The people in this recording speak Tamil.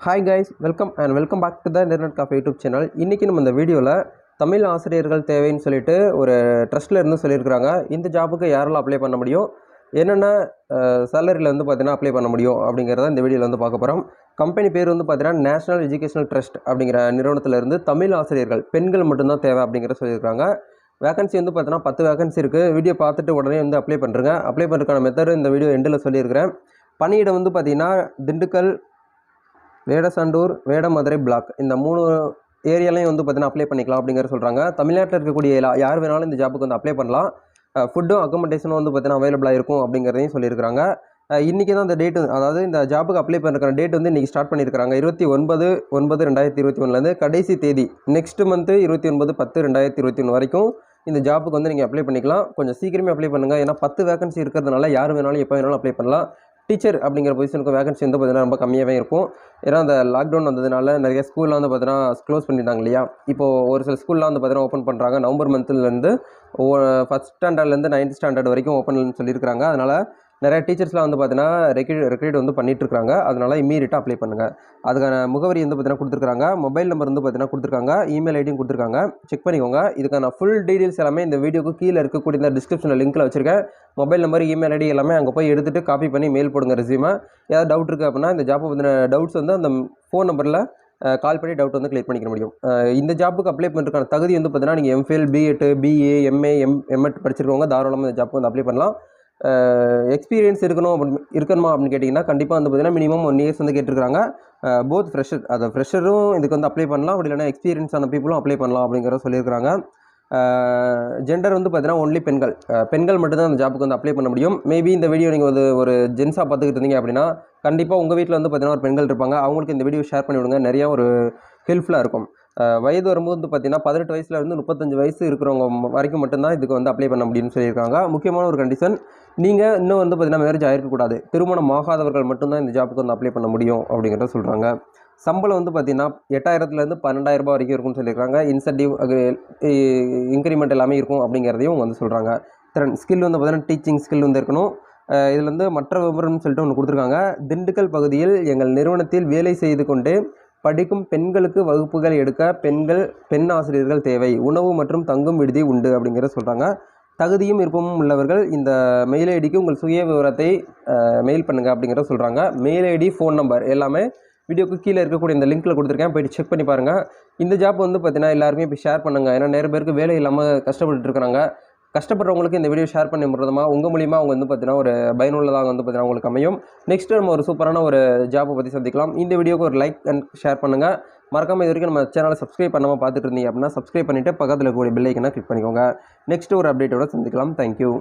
Hi guys welcome and welcome back to the internet coffee YouTube channel இன்றைக்கி நம்ம இந்த வீடியோவில் தமிழ் ஆசிரியர்கள் தேவைன்னு சொல்லிட்டு ஒரு ட்ரஸ்ட்டில் இருந்து சொல்லியிருக்கிறாங்க. இந்த ஜாபுக்கு யாரெல்லாம் அப்ளை பண்ண முடியும்? என்னென்ன சேலரியில் வந்து பார்த்தீங்கன்னா அப்ளை பண்ண முடியும் அப்படிங்கிறத இந்த வீடியோவில் வந்து பார்க்க போகிறோம் கம்பெனி பேர் வந்து பார்த்தீங்கன்னா நேஷனல் எஜுகேஷனல் ட்ரஸ்ட் அப்படிங்கிற நிறுவனத்திலேருந்து தமிழ் ஆசிரியர்கள் பெண்கள் மட்டும்தான் தேவை அப்படிங்கிறத சொல்லியிருக்காங்க வேகன்சி வந்து பார்த்தீங்கன்னா பத்து வேகன்சி இருக்குது வீடியோ பார்த்துட்டு உடனே வந்து அப்ளை பண்ணுறேங்க அப்ளை பண்ணுறதுக்கான மெத்தடு இந்த வீடியோ எண்டில் சொல்லியிருக்கிறேன். பணியிடம் வந்து பார்த்தீங்கன்னா திண்டுக்கல் வேடசண்டூர் வேடமதுரை பிளாக் இந்த மூணு ஏரியாலையும் வந்து பார்த்தீங்கன்னா அப்ளை பண்ணிக்கலாம் அப்படிங்கிற சொல்கிறாங்க தமிழ்நாட்டில் இருக்கக்கூடிய எல்லா யார் வேணாலும் இந்த ஜாப்புக்கு வந்து அப்ளை பண்ணலாம். ஃபுட்டும் அக்கமடேஷனும் வந்து பார்த்தீங்கன்னா அவைலபிளாக இருக்கும் அப்படிங்கிறதையும் சொல்லியிருக்காங்க இன்றைக்கி தான் இந்த டேட்டு அதாவது இந்த ஜாப்புக்கு அப்ளை பண்ணுற டேட் வந்து இன்றைக்கி ஸ்டார்ட் பண்ணியிருக்காங்க இருபத்தி ஒன்பது ஒன்பது ரெண்டாயிரத்தி இருபத்தி ஒன்றுலேருந்து கடைசி தேதி நெக்ஸ்ட் மந்த்து இருபத்தி ஒன்பது பத்து ரெண்டாயிரத்தி இருபத்தி ஒன்று வரைக்கும் இந்த ஜாப்புக்கு வந்து நீங்கள் அப்ளை பண்ணிக்கலாம். கொஞ்சம் சீக்கிரமே அப்ளை பண்ணுங்கள் ஏன்னா பத்து வேகன்சி இருக்கிறதுனால யார் வேணாலும் எப்போ வேணாலும் அப்ளை பண்ணலாம். டீச்சர் அப்படிங்கிற பொசிஷனுக்கு வேகன்சி வந்து பார்த்தீங்கன்னா ரொம்ப கம்மியாகவே இருக்கும். ஏன்னா அந்த லாக்டவுன் வந்ததுனால நிறைய ஸ்கூல்லாம் வந்து பார்த்தீங்கன்னா க்ளோஸ் பண்ணிட்டாங்க இல்லையா? இப்போது ஒரு சில ஸ்கூல்லாம் வந்து பார்த்தீங்கன்னா ஓப்பன் பண்ணுறாங்க நவம்பர் மந்த்லேருந்து ஃபஸ்ட் ஸ்டாண்டர்ட்லேருந்து நைன்த் ஸ்டாண்டர்ட் வரைக்கும் ஓப்பன் சொல்லியிருக்காங்க அதனால் நிறையா டீச்சர்ஸ்லாம் வந்து பார்த்தீங்கன்னா ரெக்ரூட் ரெக்ரூட் வந்து பண்ணிகிட்ருக்காங்க அதனால் இம்மீடியட்டாக அப்ளை பண்ணுங்கள் அதுக்கான முகவரி வந்து பார்த்தீங்கன்னா கொடுத்துருக்காங்க மொபைல் நம்பர் வந்து பார்த்தீங்கன்னா கொடுத்துருக்காங்க. இமெயில் ஐடியும் கொடுத்துருக்காங்க. செக் பண்ணிக்கோங்க. இதுக்கான ஃபுல் டீட்டெயில்ஸ் எல்லாமே இந்த வீடியோக்கு கீழே இருக்கக்கூடிய இந்த டிஸ்கிரிப்ஷனில் லிங்க்கில் வச்சுருக்கேன். மொபைல் நம்பர் இமெயில் ஐடி எல்லாமே அங்கே போய் எடுத்துகிட்டு காப்பி பண்ணி மெயில் போடுங்க ரெசியூமை ஏதாவது டவுட் இருக்குது அப்படின்னா இந்த ஜாப்பை பற்றின டவுட்ஸ் வந்து அந்த ஃபோன் நம்பரில் கால் பண்ணி டவுட் வந்து கிளியர் பண்ணிக்க முடியும். இந்த ஜாப்புக்கு அப்ளை பண்ணுறதுக்கான தகுதி வந்து பார்த்தீங்கன்னா நீங்கள் MPhil BEd BA MA M MEd படிச்சிருக்கவங்க தாராளமாக இந்த ஜாப்புக்கு வந்து அப்ளை பண்ணலாம். எக்ஸ்பீரியன்ஸ் இருக்கணும் அப்படின்னு இருக்கணுமா அப்படின்னு கேட்டிங்கன்னா கண்டிப்பாக வந்து பார்த்தீங்கன்னா மினிமம் ஒன் இயர்ஸ் வந்து கேட்டிருக்காங்க போத் ஃப்ரெஷர் அதை ஃப்ரெஷரும் இதுக்கு வந்து அப்ளை பண்ணலாம். அப்படி இல்லைனா எக்ஸ்பீரியன்ஸான பீப்புளும் அப்ளை பண்ணலாம் அப்படிங்கிற சொல்லியிருக்காங்க ஜெண்டர் வந்து பார்த்தீங்கன்னா ஒன்லி பெண்கள். பெண்கள் மட்டும்தான் அந்த ஜாப்புக்கு வந்து அப்ளை பண்ண முடியும். மேபி இந்த வீடியோ நீங்கள் வந்து ஒரு ஜென்ஸாக பார்த்துக்கிட்டு இருந்தீங்க அப்படின்னா கண்டிப்பாக உங்கள் வீட்டில் வந்து பார்த்தீங்கன்னா ஒரு பெண்கள் இருப்பாங்க. அவங்களுக்கு இந்த வீடியோ ஷேர் பண்ணி விடுங்க. நிறையா ஒரு ஹெல்ப்ஃபுல்லாக இருக்கும். வயது வரும்போது வந்து பார்த்தீங்கன்னா பதினெட்டு வயசில் இருந்து முப்பத்தஞ்சு வயசு இருக்கிறவங்க வரைக்கும் மட்டும்தான் இதுக்கு வந்து அப்ளை பண்ண முடியும்னு சொல்லியிருக்காங்க. முக்கியமான ஒரு கண்டிஷன் நீங்கள் இன்னும் வந்து பார்த்தீங்கன்னா மேரேஜ் ஆகிருக்கக்கூடாது திருமணம் ஆகாதவர்கள் மட்டும்தான் இந்த ஜாப்புக்கு வந்து அப்ளை பண்ண முடியும் அப்படிங்கிறத சொல்கிறாங்க சம்பளம் வந்து பார்த்திங்கன்னா எட்டாயிரத்துலேருந்து பன்னெண்டாயிரம் ரூபாய் வரைக்கும் இருக்கும்னு சொல்லியிருக்காங்க. இன்சென்டிவ் இன்க்ரிமெண்ட் எல்லாமே இருக்கும் அப்படிங்கிறதையும் அவங்க வந்து சொல்கிறாங்க திறன் ஸ்கில் வந்து பார்த்திங்கன்னா டீச்சிங் ஸ்கில் வந்து இருக்கணும். இதில் வந்து மற்ற விவரம்னு சொல்லிட்டு ஒன்று கொடுத்துருக்காங்க. திண்டுக்கல் பகுதியில் எங்கள் நிறுவனத்தில் வேலை செய்து கொண்டு படிக்கும் பெண்களுக்கு வகுப்புகள் எடுக்க பெண்கள் பெண் ஆசிரியர்கள் தேவை. உணவு மற்றும் தங்கும் விடுதி உண்டு அப்படிங்கிற சொல்கிறாங்க தகுதியும் விருப்பமும் உள்ளவர்கள் இந்த மெயில் ஐடிக்கு உங்கள் சுய விவரத்தை மெயில் பண்ணுங்கள் அப்படிங்கிற சொல்கிறாங்க மெயில் ஐடி ஃபோன் நம்பர் எல்லாமே வீடியோக்கு கீழே இருக்கக்கூடிய இந்த லிங்க்கில் கொடுத்துருக்கேன். போயிட்டு செக் பண்ணி பாருங்கள் இந்த ஜாப் வந்து பார்த்தீங்கன்னா எல்லாருமே இப்போ ஷேர் பண்ணுங்கள் ஏன்னா நிறைய பேருக்கு வேலை இல்லாமல் கஷ்டப்பட்டு இருக்கிறாங்க. கஷ்டப்படுறவங்களுக்கு இந்த வீடியோ ஷேர் பண்ணி முறதமாக உங்கள் மூலியமாக அவங்க வந்து பார்த்தீங்கன்னா ஒரு பயனுள்ளதாக வந்து பார்த்தீங்கன்னா உங்களுக்கு அமையும். நெக்ஸ்ட் நம்ம ஒரு சூப்பரான ஒரு ஜாப்பை பற்றி சந்திக்கலாம். இந்த வீடியோக்கு ஒரு லைக் அண்ட் ஷேர் பண்ணுங்கள் மறக்காமல் இது வரைக்கும் நம்ம சேனலை சப்ஸ்கிரைப் பண்ணாமல் பார்த்துட்டு இருந்தீங்க அப்படின்னா சப்ஸ்கிரைப் பண்ணிவிட்டு பக்கத்தில் கூடிய பெல்லைக்கனை கிளிக் பண்ணிக்கோங்க. நெக்ஸ்ட் ஒரு அப்டேட்டோட சந்திக்கலாம். தேங்க்யூ